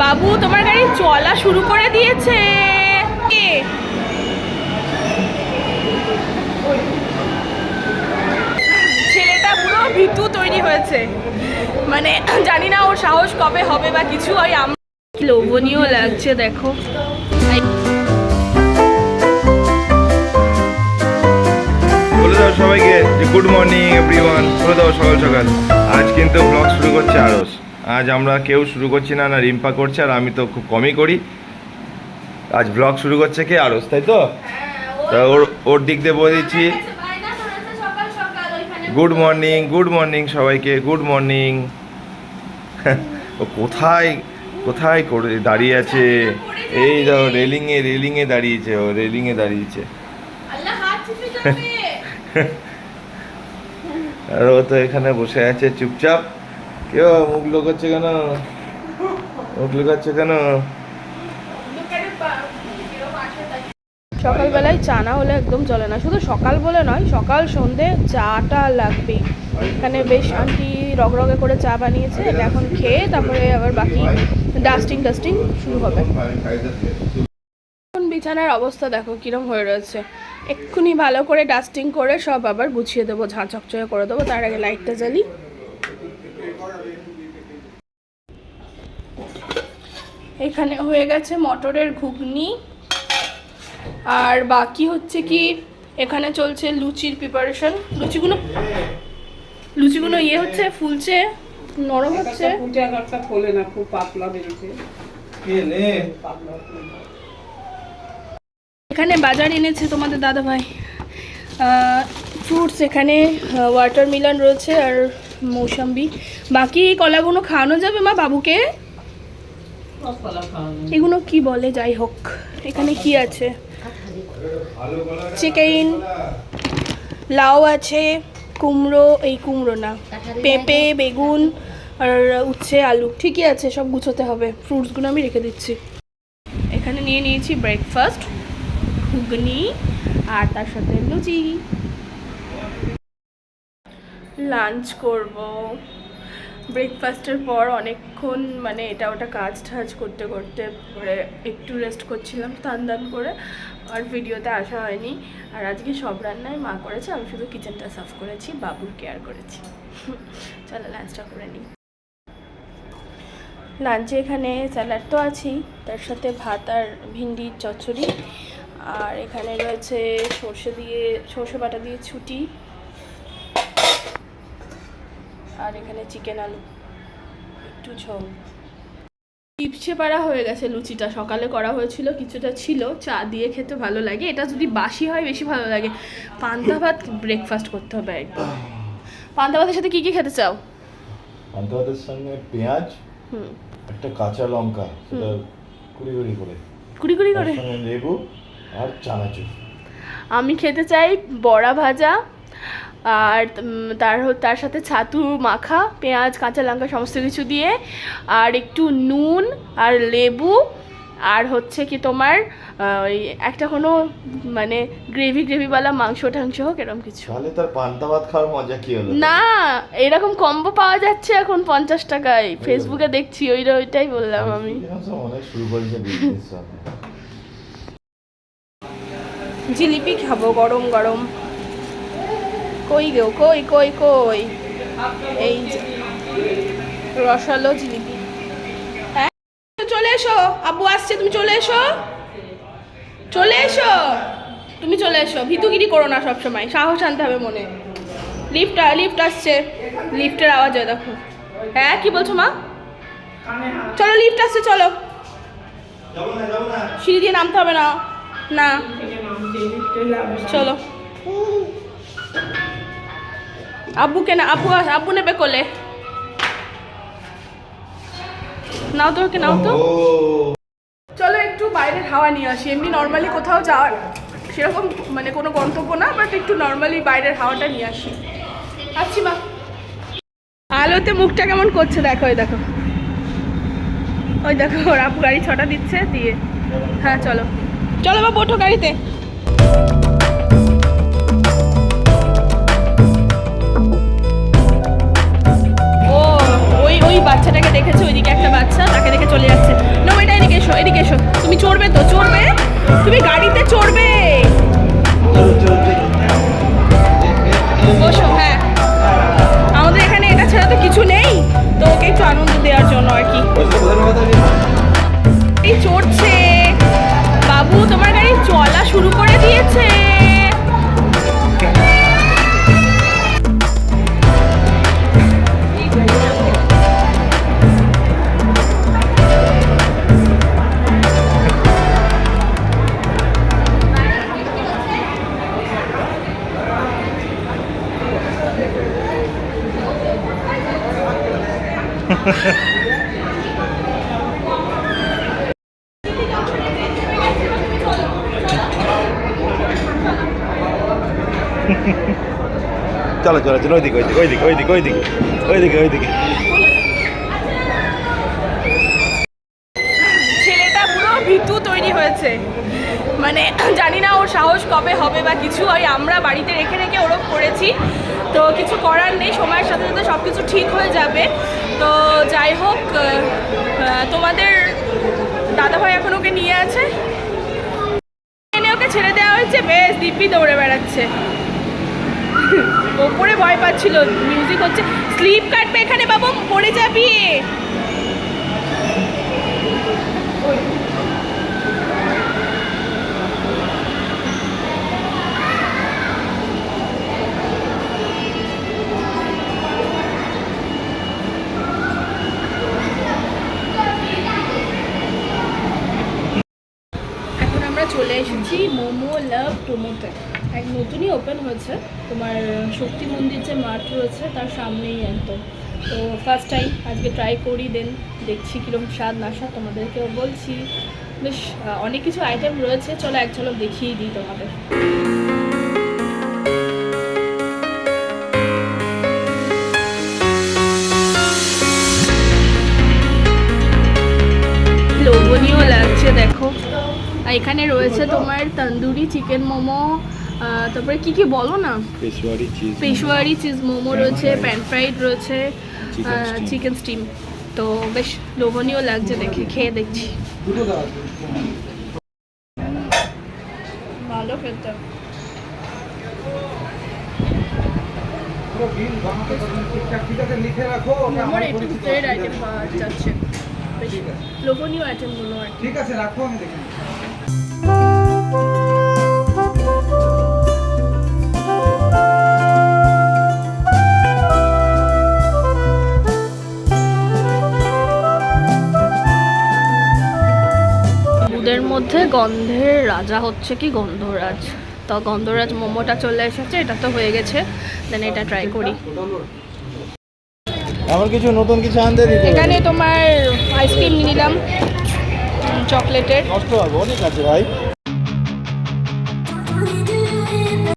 বাবু, তোমার গাড়ি চলা শুরু করে দিয়েছে। কে? ছেলেটা পুরো ভীতু তৈরি হয়েছে। মানে জানি না ওর সাহস কবে হবে বা কিছু, ওই আম লোভনীয় লাগছে, দেখো। সবাইকে গুড মর্নিং এভরিওয়ান বলে দাও সকাল সকাল। আজ কিন্তু ব্লগ শুরু করছে আরস। আজ আমরা কেউ শুরু করছি না না রিম্পা করছে আর আমি তো খুব কমই করি। আজ ব্লগ শুরু করছে কে? আরস তাই তো? তা ওর ওর দিক দিয়ে বলে দিচ্ছি। গুড মর্নিং গুড মর্নিং সবাইকে গুড মর্নিং ও কোথায়? কোথায় করে দাঁড়িয়ে আছে? এই দাও রেলিংয়ে রেলিংয়ে দাঁড়িয়েছে ও রেলিংয়ে দাঁড়িয়েছে। আর ও তো এখানে বসে আছে চুপচাপ। মুখ লোকাচ্ছে কেন? মুখ লোকাচ্ছে কেন? সকালবেলায় চা না হলে একদম চলে না। শুধু সকাল বলে নয়, সকাল, সন্ধে চাটা লাগবেই। এখানে বেশ আন্টি রগরগে করে চা বানিয়েছে এখন খেয়ে তারপরে আবার বাকি ডাস্টিং ডাস্টিং শুরু হবে। এখন বিছানার অবস্থা দেখো কিরম হয়ে রয়েছে। এক্ষুনি ভালো করে ডাস্টিং করে সব আবার গুছিয়ে দেবো ঝাঁ চকচকে করে দেবো, তার আগে লাইটটা জ্বালি। এখানে হয়ে গেছে মটরের ঘুগনি। আর বাকি হচ্ছে কি এখানে চলছে লুচির প্রিপারেশন লুচিগুলো লুচিগুলো ইয়ে হচ্ছে ফুলছে নরম হচ্ছে। পূজা না খুব পাতলা বেরোছে এখানে বাজার এনেছে তোমাদের দাদা ভাই ফ্রুটস এখানে ওয়াটার মিলন রয়েছে আর মৌসাম্বি। বাকি কলাগুলো খাওয়ানো যাবে মা বাবুকে? এগুলো কি বলে? যাই হোক, এখানে কি আছে? চিকেন, লাউ আছে, কুমড়ো, এই কুমড়ো না, পেঁপে, বেগুন আর উচ্ছে, আলু। ঠিকই আছে, সব গুছোতে হবে। ফ্রুটসগুলো আমি রেখে দিচ্ছি। এখানে নিয়ে নিয়েছি ব্রেকফাস্ট ঘুগনি আর তার সাথে লুচি। লাঞ্চ করব। ব্রেকফাস্টের পর অনেকক্ষণ মানে এটা ওটা কাজ টাজ করতে করতে পরে একটু রেস্ট করছিলাম স্নান দান করে আর ভিডিওতে আসা হয়নি। আর আজকে সব রান্নাই মা করেছে, আমি শুধু কিচেনটা সাফ করেছি, বাবুর কেয়ার করেছি। চলো লাঞ্চটা করে নিই। লাঞ্চে এখানে স্যালাড তো আছেই, তার সাথে ভাত আর ভিন্ডির চচ্চড়ি। আর এখানে রয়েছে সর্ষে দিয়ে, সর্ষে বাটা দিয়ে ছুটি। আর এখানে চিকেন আলু একটু ঝোল। চিপসে পাড়া হয়ে গেছে লুচিটা। সকালে করা হয়েছিল কিছুটা ছিল চা দিয়ে খেতে ভালো লাগে। এটা যদি বাসি হয় বেশি ভালো লাগে। পান্তা ভাত ব্রেকফাস্ট করতে হবে একদম। পান্তা ভাতের সাথে কি কি খেতে চাও? পান্তা ভাতের সঙ্গে পেঁয়াজ হুম। একটা কাঁচা লঙ্কা সেটা কুড়ি কুড়ি করে। কুড়ি কুড়ি করে? সঙ্গে লেবু আর চানাচুর। আমি খেতে চাই বড়া ভাজা আর তার হ- তার সাথে ছাতু মাখা পেঁয়াজ কাঁচা লঙ্কা সমস্ত কিছু দিয়ে আর একটু নুন আর লেবু আর হচ্ছে কি তোমার ওই একটা কোনো মানে গ্রেভি গ্রেভিওয়ালা মাংস টাংস হোক এরকম কিছু। তাহলে তার পান্তা ভাত খাওয়ার মজা কি হলো? না এরকম কম্বো পাওয়া যাচ্ছে এখন পঞ্চাশ টাকায়। ফেসবুকে দেখছি ওই ওইটাই বললাম আমি জিলিপি খাব গরম গরম। কই গো, কই কই কই? এই রসালো জিলিপি। হ্যাঁ? চলে এসো, আব্বু আসছে, তুমি চলে এসো। চলে এসো, তুমি চলে এসো। ভীতুগিরি করো না সবসময়, সাহস আনতে হবে মনে। লিফট লিফট আসছে। লিফটের আওয়াজ হয়, দেখো। হ্যাঁ কি বলছো মা? চলো, লিফট আসছে, চলো। সিঁড়ি দিয়ে নামতে হবে না? না। চলো। আব্বুকে না আব্বু আব্বু নেবে কোলে নাও তো ওকে নাও তো চলো একটু বাইরের হাওয়া নিয়ে আসি। এমনি নর্মালি কোথাও যাওয়ার সেরকম মানে কোনো গন্তব্য না বাট একটু নর্মালি বাইরের হাওয়াটা নিয়ে আসি। আসছি মা। আলোতে মুখটা কেমন করছে দেখো ওই দেখো। ওই দেখো ওর আপু গাড়ি ছটা দিচ্ছে দিয়ে। হ্যাঁ চলো। চলো বা ওঠো গাড়িতে। ওই ওই বাচ্চাটাকে দেখেছে? ওইদিকে একটা বাচ্চা, তাকে দেখে চলে যাচ্ছে। নো এটা এদিকে এসো এদিকে এসো। তুমি চড়বে তো? চড়বে? তুমি গাড়িতে চড়বে? বসো হ্যাঁ। আমাদের এখানে এটা ছাড়া তো কিছু নেই। তো ওকে একটু আনন্দ দেওয়ার জন্য আর কি। এই চড়ছে। বাবু, তোমার গাড়ি চলা শুরু করে দিয়েছে। চলো চলো চলো, ওইদিকে ওইদিকে ওইদিকে ওইদিকে ওইদিকে ওইদিকে ছেলেটা পুরো ভীতু তৈরি হয়েছে। মানে জানি না ওর সাহস কবে হবে বা কিছু ওই আমরা বাড়িতে রেখে রেখে ওরকম করেছি। তো কিছু করার নেই, সময়ের সাথে সাথে সব কিছু ঠিক হয়ে যাবে। তো যাই হোক তোমাদের দাদাভাই এখন ওকে নিয়ে আছে। এনে ওকে ছেড়ে দেওয়া হয়েছে, বেশ দিব্যি দৌড়ে বেড়াচ্ছে। ওপরে ভয় পাচ্ছিল মিউজিক হচ্ছে। স্লিপ কাটবে এখানে বাবু, পড়ে যাবি। চলে এসেছি মোমো, লাভ টোমোতে এক নতুনই ওপেন হয়েছে। তোমার শক্তি মন্দির যে মাঠ রয়েছে, তার সামনেই একদম। তো ফার্স্ট টাইম আজকে ট্রাই করি দেন দেখছি কীরকম স্বাদ, না স্বাদ তোমাদেরকেও বলছি। বেশ অনেক কিছু আইটেম রয়েছে। চলো এক ঝলক দেখিয়ে দিই তোমাদের। এখানে রয়েছে তোমার তন্দুরি চিকেন মোমো তারপরে কি কি বলো না? পেশোয়ারি চিজ মোমো। রয়েছে প্যান ফ্রাইড রয়েছে চিকেন স্টিম তো বেশ লোভনীয় লাগছে দেখে খেয়ে দেখছি। ভালো খেতে। লোভনীয় আইটেমগুলো আর ঠিক আছে রাখো আমি দেখে গন্ধের রাজা হচ্ছে কি গন্ধরাজ। তো গন্ধরাজ মোমোটা চলে এসেছে এটা তো হয়ে গেছে। দেন এটা ট্রাই করি। আমার কিছু নতুন কিছু আনতে দিতে এখানে তোমার আইসক্রিম নিলাম চকলেটের নষ্ট হবে অনেক আছে ভাই।